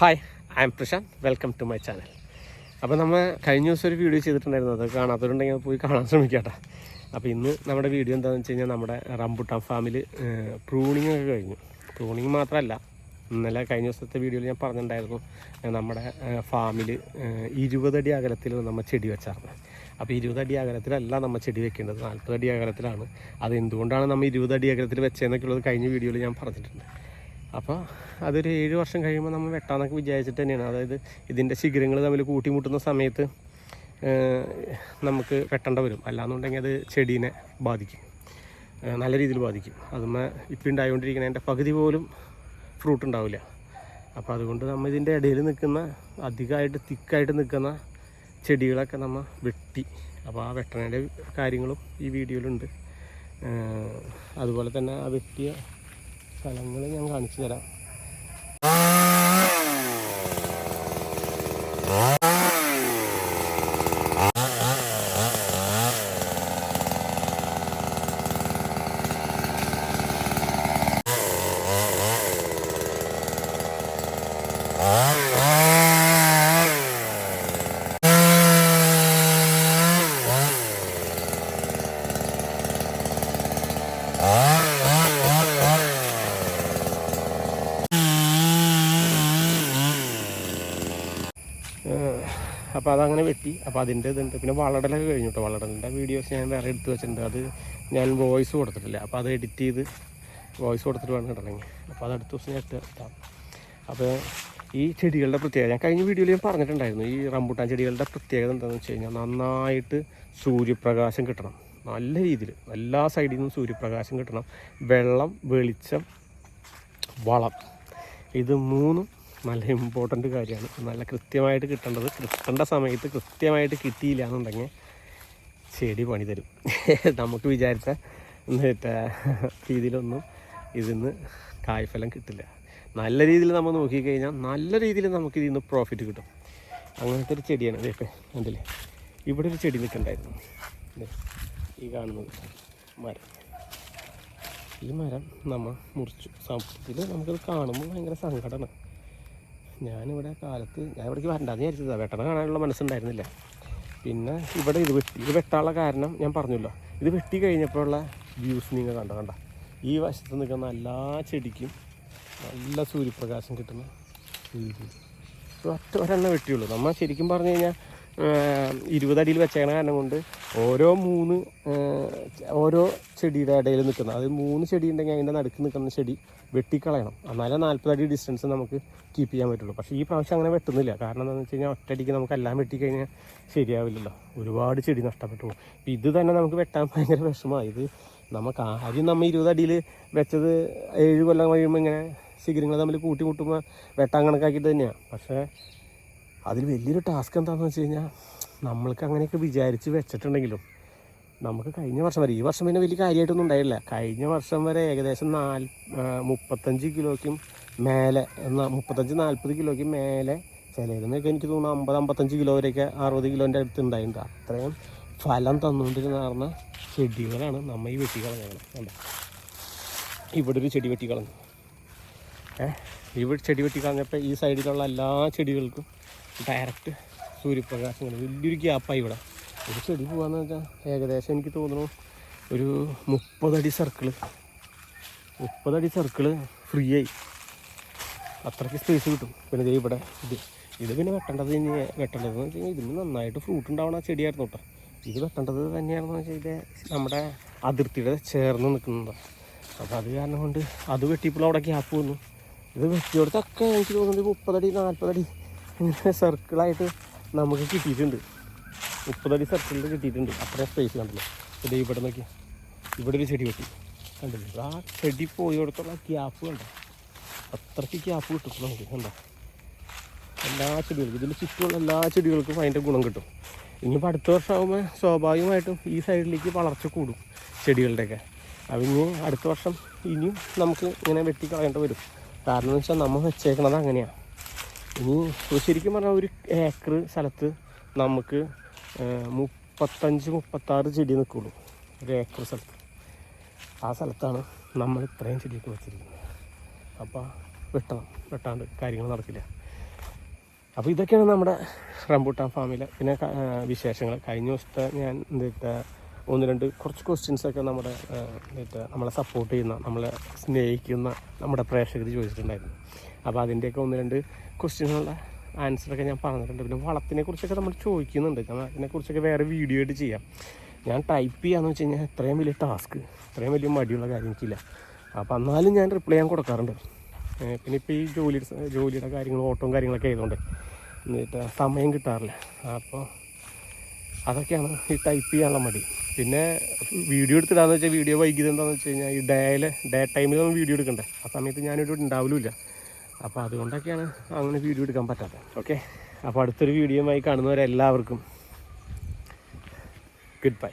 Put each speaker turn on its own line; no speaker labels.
Hi I am Prashanth welcome to my channel അപ്പോൾ നമ്മൾ കഴിഞ്ഞ ദിവസം ഒരു വീഡിയോ ചെയ്തിട്ടുണ്ടായിരുന്നു. അത് കാണാത്തവരുണ്ടെങ്കിൽ പോയി കാണാൻ ശ്രമിക്കട്ടെ. അപ്പോൾ ഇന്ന് നമ്മുടെ വീഡിയോ എന്താണെന്ന് വെച്ച് കഴിഞ്ഞാൽ നമ്മുടെ റംബുട്ടാൻ ഫാമിൽ പ്രൂണിങ് ഒക്കെ കഴിഞ്ഞു. പ്രൂണിങ് മാത്രമല്ല ഇന്നലെ കഴിഞ്ഞ ദിവസത്തെ വീഡിയോയിൽ ഞാൻ പറഞ്ഞിട്ടുണ്ടായിരുന്നു. നമ്മുടെ ഫാമിൽ ഇരുപതടി അകലത്തിൽ നമ്മൾ ചെടി വെച്ചായിരുന്നു അപ്പോൾ ഇരുപതടി അകലത്തിലല്ല നമ്മൾ ചെടി വെക്കേണ്ടത്. നാൽപ്പതടി അകലത്തിലാണ്. അത് എന്തുകൊണ്ടാണ് നമ്മൾ ഇരുപതടി അകലത്തിൽ വെച്ചതെന്നൊക്കെയുള്ളത് കഴിഞ്ഞ വീഡിയോയിൽ ഞാൻ പറഞ്ഞിട്ടുണ്ട്. അപ്പോൾ അതൊരു ഏഴ് വർഷം കഴിയുമ്പോൾ നമ്മൾ വെട്ടാന്നൊക്കെ വിചാരിച്ചിട്ട് തന്നെയാണ്. അതായത് ഇതിന്റെ ശിഖരങ്ങൾ തമ്മിൽ കൂട്ടിമുട്ടുന്ന സമയത്ത് നമുക്ക് വെട്ടേണ്ട വരും. അല്ലാന്നുണ്ടെങ്കിൽ അത് ചെടീനെ ബാധിക്കും. നല്ല രീതിയിൽ ബാധിക്കും. അതുമ്മ ഇപ്പം ഉണ്ടായിക്കൊണ്ടിരിക്കുന്ന എന്റെ പകുതി പോലും ഫ്രൂട്ട് ഉണ്ടാവില്ല അപ്പോൾ അതുകൊണ്ട് നമ്മൾ ഇതിന്റെ ഇടയിൽ നിൽക്കുന്ന അധികമായിട്ട് തിക്കായിട്ട് നിൽക്കുന്ന ചെടികളൊക്കെ നമ്മൾ വെട്ടി. അപ്പോൾ ആ വെട്ടണേന്റെ കാര്യങ്ങളും ഈ വീഡിയോയിലുണ്ട്. അതുപോലെ തന്നെ ആ വെട്ടിയ സ്ഥലങ്ങൾ ഞാൻ കാണിച്ചു തരാം അപ്പോൾ അതങ്ങനെ വെട്ടി. അപ്പോൾ അതിന്റെ ഇതുണ്ട്. പിന്നെ വളടലൊക്കെ കഴിഞ്ഞു കേട്ടോ വളടലിന്റെ വീഡിയോസ് ഞാൻ വേറെ എടുത്ത് വെച്ചിട്ടുണ്ട്. അത് ഞാൻ വോയിസ് കൊടുത്തിട്ടില്ല. അപ്പോൾ അത് എഡിറ്റ് ചെയ്ത് വോയിസ് കൊടുത്തിട്ട് വേണം ഇടണമെങ്കിൽ അപ്പോൾ അത് അടുത്ത ദിവസം ഞാൻ എത്താം അപ്പോൾ ഈ ചെടികളുടെ പ്രത്യേകത ഞാൻ കഴിഞ്ഞ വീഡിയോയിൽ ഞാൻ പറഞ്ഞിട്ടുണ്ടായിരുന്നു. ഈ റംബൂട്ടാൻ ചെടികളുടെ പ്രത്യേകത എന്താണെന്ന് വെച്ച് കഴിഞ്ഞാൽ നന്നായിട്ട് സൂര്യപ്രകാശം കിട്ടണം. നല്ല രീതിയിൽ എല്ലാ സൈഡിൽ നിന്നും സൂര്യപ്രകാശം കിട്ടണം. വെള്ളം വെളിച്ചം വളം. ഇത് മൂന്നും നല്ല ഇമ്പോർട്ടന്റ് കാര്യമാണ്. നല്ല കൃത്യമായിട്ട് കിട്ടേണ്ടത് കിട്ടേണ്ട സമയത്ത് കൃത്യമായിട്ട് കിട്ടിയില്ല എന്നുണ്ടെങ്കിൽ ചെടി പണി തരും. നമുക്ക് വിചാരിച്ച മറ്റേ രീതിയിലൊന്നും ഇതിന്ന് കായ്ഫലം കിട്ടില്ല. നല്ല രീതിയിൽ നമ്മൾ നോക്കിക്കഴിഞ്ഞാൽ നല്ല രീതിയിൽ നമുക്ക് ഇതിൽ നിന്ന് പ്രോഫിറ്റ് കിട്ടും. അങ്ങനത്തെ ഒരു ചെടിയാണ്. ഇതൊക്കെ കണ്ടില്ലേ? ഇവിടെ ഒരു ചെടി നിൽക്കണ്ടായിരുന്നു. ഈ കാണുന്നത് മരം. ഈ മരം നമ്മൾ മുറിച്ചു. സത്യത്തിൽ നമുക്കത് കാണുമ്പോൾ ഭയങ്കര സങ്കടമാണ്. ഞാനിവിടെ കാലത്ത് ഞാൻ ഇവിടേക്ക് വരണ്ടാന്ന് വിചാരിച്ചതാണ് വെട്ടണം കാണാനുള്ള മനസ്സുണ്ടായിരുന്നില്ല. പിന്നെ ഇവിടെ ഇത് വെട്ടി ഇത് വെട്ടാനുള്ള കാരണം ഞാൻ പറഞ്ഞല്ലോ. ഇത് വെട്ടി കഴിഞ്ഞപ്പോഴുള്ള വ്യൂസ് നിങ്ങൾ കണ്ട? കണ്ട? ഈ വശത്ത് നിൽക്കുന്ന എല്ലാ ചെടിക്കും നല്ല സൂര്യപ്രകാശം കിട്ടുന്ന ഒറ്റ ഒരെണ്ണം വെട്ടിയുള്ളൂ. നമ്മൾ ശരിക്കും പറഞ്ഞു കഴിഞ്ഞാൽ ഇരുപതടിയിൽ വെച്ചേക്കണ കാരണം കൊണ്ട് ഓരോ മൂന്ന് ഓരോ ചെടിയുടെ ഇടയിൽ നിൽക്കുന്ന അത് മൂന്ന് ചെടി ഉണ്ടെങ്കിൽ അതിന്റെ നടുക്ക് നിൽക്കുന്ന ചെടി വെട്ടിക്കളയണം. എന്നാലേ നാൽപ്പത് അടി ഡിസ്റ്റൻസ് നമുക്ക് കീപ്പ് ചെയ്യാൻ പറ്റുള്ളൂ. പക്ഷേ ഈ പ്രാവശ്യം അങ്ങനെ വെട്ടുന്നില്ല. കാരണം എന്താണെന്ന് വെച്ച് കഴിഞ്ഞാൽ ഒറ്റയടിക്ക് നമുക്ക് എല്ലാം വെട്ടിക്കഴിഞ്ഞാൽ ശരിയാവില്ലല്ലോ. ഒരുപാട് ചെടി നഷ്ടപ്പെട്ടു പോകും ഇത് തന്നെ നമുക്ക് വെട്ടാൻ ഭയങ്കര വിഷമമാണ്. ഇത് നമുക്ക് ആദ്യം നമ്മൾ ഇരുപത് അടിയിൽ വെച്ചത് ഏഴ് കൊല്ലം കഴിയുമ്പോൾ ഇങ്ങനെ ശിഖരങ്ങൾ തമ്മിൽ കൂട്ടിമുട്ടുമ്പോൾ വെട്ടാൻ കണക്കാക്കിയിട്ട് തന്നെയാണ് പക്ഷേ അതിൽ വലിയൊരു ടാസ്ക് എന്താണെന്ന് വെച്ച് കഴിഞ്ഞാൽ നമ്മൾക്ക് അങ്ങനെയൊക്കെ വിചാരിച്ച് വെച്ചിട്ടുണ്ടെങ്കിലും നമുക്ക് കഴിഞ്ഞ വർഷം വരെ ഈ വർഷം പിന്നെ വലിയ കാര്യമായിട്ടൊന്നും ഉണ്ടായില്ല. കഴിഞ്ഞ വർഷം വരെ ഏകദേശം നാല് മുപ്പത്തഞ്ച് കിലോയ്ക്കും മേലെ മുപ്പത്തഞ്ച് നാൽപ്പത് കിലോയ്ക്കും മേലെ ചിലതിനൊക്കെ എനിക്ക് തോന്നുന്നു അമ്പത് അമ്പത്തഞ്ച് കിലോ വരെയൊക്കെ അറുപത് കിലോന്റെ അടുത്ത് ഉണ്ടായിട്ടുണ്ട്. അത്രയും ഫലം തന്നുകൊണ്ടിരുന്ന ചെടികളാണ് നമ്മൾ ഈ വെട്ടി കളഞ്ഞത് കണ്ടോ? ഇവിടെ ഒരു ചെടി വെട്ടി കളഞ്ഞു. ഏഹ് ഇവിടെ ചെടി വെട്ടി കളഞ്ഞപ്പോൾ ഈ സൈഡിലുള്ള എല്ലാ ചെടികൾക്കും ഡയറക്റ്റ് സൂര്യപ്രകാശം ഇങ്ങനെ വലിയൊരു ഗ്യാപ്പായി ഇവിടെ. ഒരു ചെടി പോകാന്ന് വെച്ചാൽ ഏകദേശം എനിക്ക് തോന്നുന്നു ഒരു മുപ്പതടി സർക്കിൾ മുപ്പതടി സർക്കിൾ ഫ്രീ ആയി. അത്രയ്ക്ക് സ്പേസ് കിട്ടും. പിന്നെ ദേ ഇവിടെ ഇത്. ഇത് പിന്നെ വെട്ടേണ്ടത് ഇനി വെട്ടേണ്ടതെന്ന് വെച്ച് കഴിഞ്ഞാൽ ഇതിന് നന്നായിട്ട് ഫ്രൂട്ട് ഉണ്ടാവണ ചെടിയായിരുന്നു കേട്ടോ. ഇത് വെട്ടേണ്ടത് തന്നെയാണെന്ന് വെച്ചാൽ ഇത് നമ്മുടെ അതിർത്തിയുടെ ചേർന്ന് നിൽക്കുന്നതാണ് അപ്പോൾ അത് കാരണം കൊണ്ട് അത് വെട്ടിയപ്പോൾ അവിടെ ഗ്യാപ്പ് വന്നു. ഇത് വെട്ടിയോടത്തൊക്കെ എനിക്ക് തോന്നുന്നത് മുപ്പതടി നാൽപ്പതടി ഇങ്ങനെ സർക്കിളായിട്ട് നമുക്ക് കിട്ടിയിട്ടുണ്ട്. മുപ്പതടി സർക്കിളിൽ കിട്ടിയിട്ടുണ്ട്. അത്രയും സ്പേസ് കണ്ടല്ലോ? ഇത് ഇവിടെ നോക്കി. ഇവിടെ ഒരു ചെടി വെട്ടി. കണ്ടില്ലേ? ആ ചെടി പോയോടത്തുള്ള ക്യാപ്പ് കണ്ടോ? അത്രയ്ക്ക് ക്യാപ്പ് കിട്ടും നമുക്ക് കണ്ടോ? എല്ലാ ചെടികൾക്കും. ഇതിൽ ചുറ്റുമുള്ള എല്ലാ ചെടികൾക്കും അതിന്റെ ഗുണം കിട്ടും. ഇനിയിപ്പോൾ അടുത്ത വർഷമാകുമ്പോൾ സ്വാഭാവികമായിട്ടും ഈ സൈഡിലേക്ക് വളർച്ച കൂടും ചെടികളുടെയൊക്കെ. ഇനി അടുത്ത വർഷം ഇനിയും നമുക്ക് ഇങ്ങനെ വെട്ടി വെട്ടിക്കളയേണ്ടി വരും. കാരണം എന്ന് വെച്ചാൽ നമ്മൾ വെച്ചേക്കണത് അങ്ങനെയാണ് ഇനി ശരിക്കും പറഞ്ഞാൽ ഒരു ഏക്കർ സ്ഥലത്ത് നമുക്ക് മുപ്പത്തഞ്ച് മുപ്പത്താറ് ചെടി നിൽക്കുള്ളൂ ഒരു ഏക്കർ സ്ഥലത്ത്. ആ സ്ഥലത്താണ് നമ്മൾ ഇത്രയും ചെടിയൊക്കെ വെച്ചിരിക്കുന്നത്. അപ്പോൾ വെട്ടണം. വെട്ടാണ്ട് കാര്യങ്ങൾ നടക്കില്ല. അപ്പോൾ ഇതൊക്കെയാണ് നമ്മുടെ റംബൂട്ടാൻ ഫാമിലെ പിന്നെ വിശേഷങ്ങൾ. കഴിഞ്ഞ ദിവസത്തെ ഞാൻ എന്താ ഒന്ന് രണ്ട് കുറച്ച് ക്വസ്റ്റ്യൻസൊക്കെ നമ്മുടെ എന്താ നമ്മളെ സപ്പോർട്ട് ചെയ്യുന്ന നമ്മളെ സ്നേഹിക്കുന്ന നമ്മുടെ പ്രേക്ഷകർ ചോദിച്ചിട്ടുണ്ടായിരുന്നു. അപ്പോൾ അതിന്റെയൊക്കെ ഒന്ന് രണ്ട് ക്വസ്റ്റ്യനുള്ള ആൻസറൊക്കെ ഞാൻ പറഞ്ഞിട്ടുണ്ട്. പിന്നെ വളത്തിനെ കുറിച്ചൊക്കെ നമ്മൾ ചോദിക്കുന്നുണ്ട്. ഞാൻ അതിനെക്കുറിച്ചൊക്കെ വേറെ വീഡിയോ ആയിട്ട് ചെയ്യാം. ഞാൻ ടൈപ്പ് ചെയ്യാന്ന് വെച്ച് കഴിഞ്ഞാൽ ഇത്രയും വലിയ ടാസ്ക് ഇത്രയും വലിയ മടിയുള്ള കാര്യം എനിക്കില്ല. അപ്പോൾ എന്നാലും ഞാൻ റിപ്ലൈ ചെയ്യാൻ കൊടുക്കാറുണ്ട്. പിന്നെ ഇപ്പോൾ ഈ ജോലി ജോലിയുടെ കാര്യങ്ങൾ ഓട്ടവും കാര്യങ്ങളൊക്കെ ആയതുകൊണ്ട് എന്നിട്ട് സമയം കിട്ടാറില്ല. അപ്പോൾ അതൊക്കെയാണ് ഈ ടൈപ്പ് ചെയ്യാനുള്ള മടി. പിന്നെ വീഡിയോ എടുത്തിടാന്ന് വെച്ചാൽ വീഡിയോ വൈകിയത് എന്താണെന്ന് വെച്ച് കഴിഞ്ഞാൽ ഈ ഡേയിൽ ഡേ ടൈമിൽ നമ്മൾ വീഡിയോ എടുക്കണ്ടേ. ആ സമയത്ത് ഞാനിവിടെ ഉണ്ടാവില്ല അപ്പോൾ അതുകൊണ്ടൊക്കെയാണ് അങ്ങനെ വീഡിയോ എടുക്കാൻ പറ്റാത്തത് ഓക്കെ അപ്പോൾ അടുത്തൊരു വീഡിയോയുമായി കാണുന്നവരെല്ലാവർക്കും ഗുഡ് ബൈ